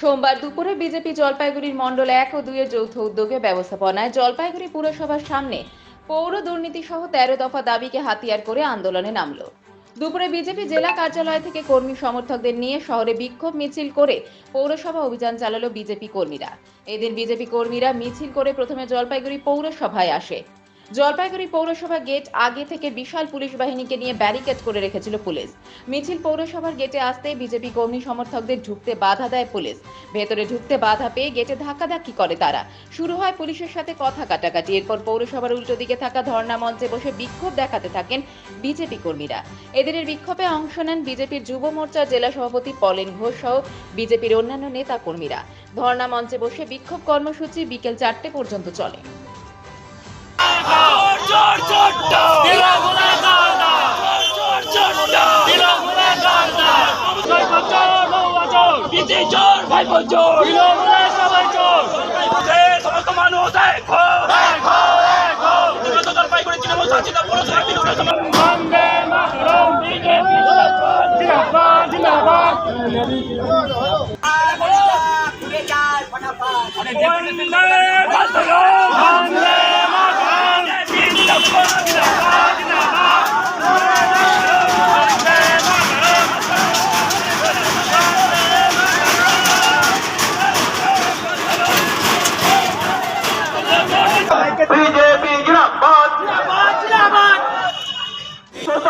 সোমবার দুপুরে বিজেপি জলপাইগুড়ির মণ্ডল এক ও দুইয়ের যৌথ উদ্যোগে ব্যবস্থাপনায় জলপাইগুড়ি পুরসভার সামনে পৌর দুর্নীতি সহ তেরো দফা দাবিকে হাতিয়ার করে আন্দোলনে নামল। দুপুরে বিজেপি জেলা কার্যালয় থেকে কর্মী সমর্থকদের নিয়ে শহরে বিক্ষোভ মিছিল করে পৌরসভা অভিযান চালালো বিজেপি কর্মীরা। এদিন বিজেপি কর্মীরা মিছিল করে প্রথমে জলপাইগুড়ি পৌরসভায় আসে। জলপাইগুড়ি পৌরসভা গেট আগে থেকে বিশাল পুলিশ বাহিনীকে নিয়ে ব্যারিকেড করে রেখেছিল পুলিশ। মিছিল পৌরসভার গেটে আসতে বিজেপি কর্মী সমর্থকদের ঢুকতে বাধা দেয় পুলিশ। ভেতরে ঢুকতে বাধা পেয়ে গেটে ধাক্কাধাক্কি করে তারা। শুরু হয় পুলিশের সাথে কথা কাটাকাটি। এরপর পৌরসভার উল্টো দিকে থাকা ধর্ণা মঞ্চে বসে বিক্ষোভ দেখাতে থাকেন বিজেপি কর্মীরা। এদিনের বিক্ষোভে অংশ নেন বিজেপির যুব মোর্চার জেলা সভাপতি পলেন ঘোষ সহ বিজেপির অন্যান্য নেতা কর্মীরা। ধর্ণা মঞ্চে বসে বিক্ষোভ কর্মসূচি বিকেল চারটে পর্যন্ত চলে। গুলা গালদা ভাই দিলা গুলা সবাই চোর সমস্ত মানুষ দেখো দেখো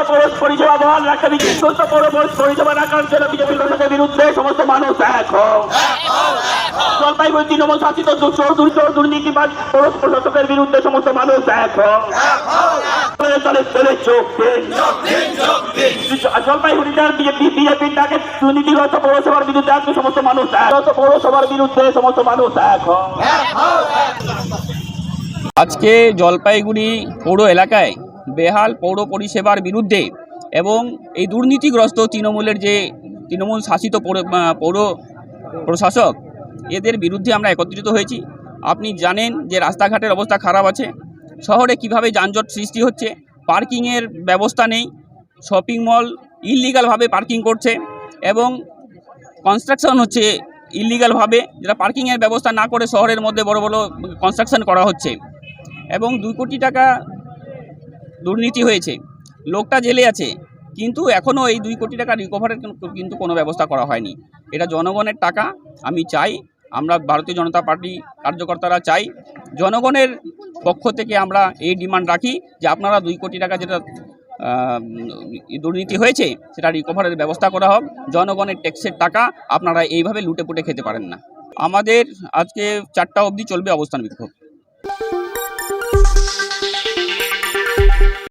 পরিষেবা পরিষেবা রাখার বিরুদ্ধে সমস্ত মানুষ এক প্রশাসকের বিরুদ্ধে সমস্ত মানুষ এক পৌরসভার বিরুদ্ধে আজকে সমস্ত মানুষ পৌরসভার বিরুদ্ধে সমস্ত মানুষ এক। আজকে জলপাইগুড়ি পৌর এলাকায় বেহাল পৌর পরিষেবার বিরুদ্ধে এবং এই দুর্নীতিগ্রস্ত তৃণমূলের যে তৃণমূল শাসিত পৌর প্রশাসক, এদের বিরুদ্ধে আমরা একত্রিত হয়েছি। আপনি জানেন যে রাস্তাঘাটের অবস্থা খারাপ আছে। শহরে কীভাবে যানজট সৃষ্টি হচ্ছে, পার্কিংয়ের ব্যবস্থা নেই, শপিং মল ইললিগালভাবে পার্কিং করছে এবং কনস্ট্রাকশন হচ্ছে ইলিগালভাবে যেটা পার্কিংয়ের ব্যবস্থা না করে শহরের মধ্যে বড় বড় কনস্ট্রাকশন করা হচ্ছে। এবং দুই কোটি টাকা দুর্নীতি হয়েছে, লোকটা জেলে আছে, কিন্তু এখনও এই দুই কোটি টাকা রিকভারের কিন্তু কোনো ব্যবস্থা করা হয়নি। এটা জনগণের টাকা, আমি চাই, আমরা ভারতীয় জনতা পার্টি কার্যকর্তারা চাই, জনগণের পক্ষ থেকে আমরা এই ডিমান্ড রাখি যে আপনারা দুই কোটি টাকা যেটা দুর্নীতি হয়েছে, সেটা রিকভারের ব্যবস্থা করা হোক, জনগণের ট্যাক্সের টাকা আপনারা এইভাবে লুটে পুটে খেতে পারেন না। আমাদের আজকে চারটা অবধি চলবে অবস্থান বিক্ষোভ।